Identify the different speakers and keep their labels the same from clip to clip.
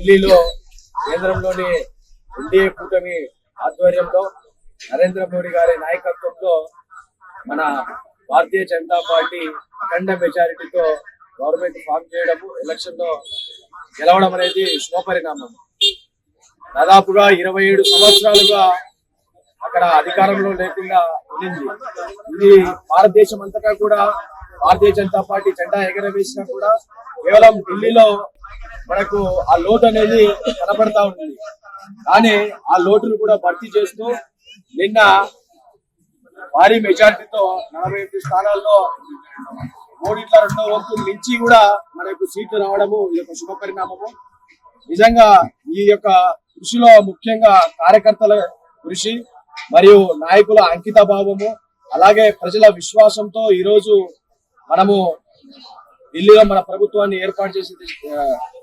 Speaker 1: ఢిల్లీలో కేంద్రంలోని ఎన్డీఏ కూటమి ఆధ్వర్యంలో నరేంద్ర మోడీ గారి నాయకత్వంలో మన భారతీయ జనతా పార్టీ అఖండ మెజారిటీతో గవర్నమెంట్ ఫామ్ చేయడము ఎలక్షన్లో గెలవడం అనేది శుభపరిణామం. దాదాపుగా ఇరవై ఏడు సంవత్సరాలుగా అక్కడ అధికారంలో లేకుండా ఉండింది ఇది భారతదేశం అంతటా కూడా భారతీయ జనతా పార్టీ జెండా ఎగరవేసినా కూడా కేవలం ఢిల్లీలో మనకు ఆ లోటు అనేది కనబడతా ఉంటుంది కానీ ఆ లోటును కూడా భర్తీ చేస్తూ నిన్న భారీ మెజార్టీతో నలభై ఎనిమిది స్థానాల్లో మూడిట్ల రెండో వంతు మించి కూడా మనకు సీట్లు రావడము ఇది ఒక శుభ పరిణామము. నిజంగా ఈ యొక్క కృషిలో ముఖ్యంగా కార్యకర్తల కృషి మరియు నాయకుల అంకిత భావము అలాగే ప్రజల విశ్వాసంతో ఈ రోజు మనము ఢిల్లీలో మన ప్రభుత్వాన్ని ఏర్పాటు చేసే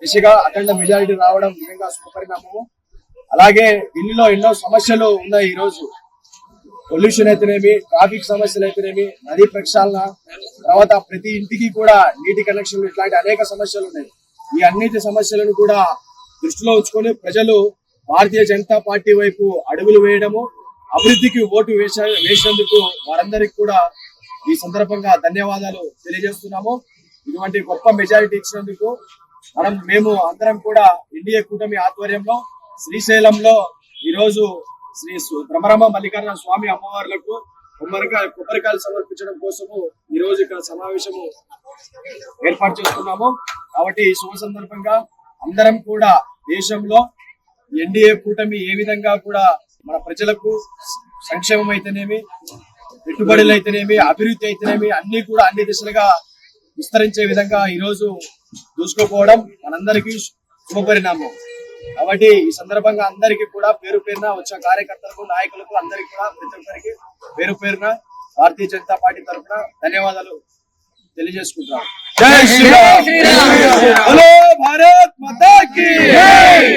Speaker 1: దిశగా అఖండ మెజారిటీ రావడం నిజంగా శుభపరిణామము అలాగే ఢిల్లీలో ఎన్నో సమస్యలు ఉన్నాయి ఈ రోజు పొల్యూషన్ అయితేనేమి ట్రాఫిక్ సమస్యలు అయితేనేమి నదీ ప్రక్షాళన తర్వాత ప్రతి ఇంటికి కూడా నీటి కనెక్షన్లు ఇట్లాంటి అనేక సమస్యలు ఉన్నాయి. ఈ అన్నిటి సమస్యలను కూడా దృష్టిలో ఉంచుకొని ప్రజలు భారతీయ జనతా పార్టీ వైపు అడుగులు వేయడము అభివృద్ధికి ఓటు వేస వేసినందుకు వారందరికి కూడా ఈ సందర్భంగా ధన్యవాదాలు తెలియజేస్తున్నాము. ఇటువంటి గొప్ప మెజారిటీ ఇచ్చినందుకు మనం మేము అందరం కూడా ఎన్డీఏ కూటమి ఆధ్వర్యంలో శ్రీశైలంలో ఈ రోజు శ్రీ సు- భ్రమరమ మల్లికార్జున స్వామి అమ్మవార్లకు కొబ్బరికాయ కొబ్బరికాయలు సమర్పించడం కోసము ఈ రోజు ఇక్కడ సమావేశము ఏర్పాటు చేస్తున్నాము. కాబట్టి ఈ శుభ సందర్భంగా అందరం కూడా దేశంలో ఎన్డీఏ కూటమి ఏ విధంగా కూడా మన ప్రజలకు సంక్షేమం అయితేనేమి పెట్టుబడులు అయితేనేమి అభివృద్ధి అయితేనేమి అన్ని కూడా అన్ని దిశలుగా విస్తరించే విధంగా ఈ రోజు దూసుకోపోవడం మనందరికీ శుభపరిణామం. కాబట్టి ఈ సందర్భంగా అందరికీ కూడా పేరు పేరున వచ్చిన కార్యకర్తలకు నాయకులకు అందరికీ కూడా ప్రతి ఒక్కరికి పేరు పేరున భారతీయ జనతా పార్టీ తరఫున ధన్యవాదాలు తెలియజేసుకుంటున్నాను జై శ్రీరామ్!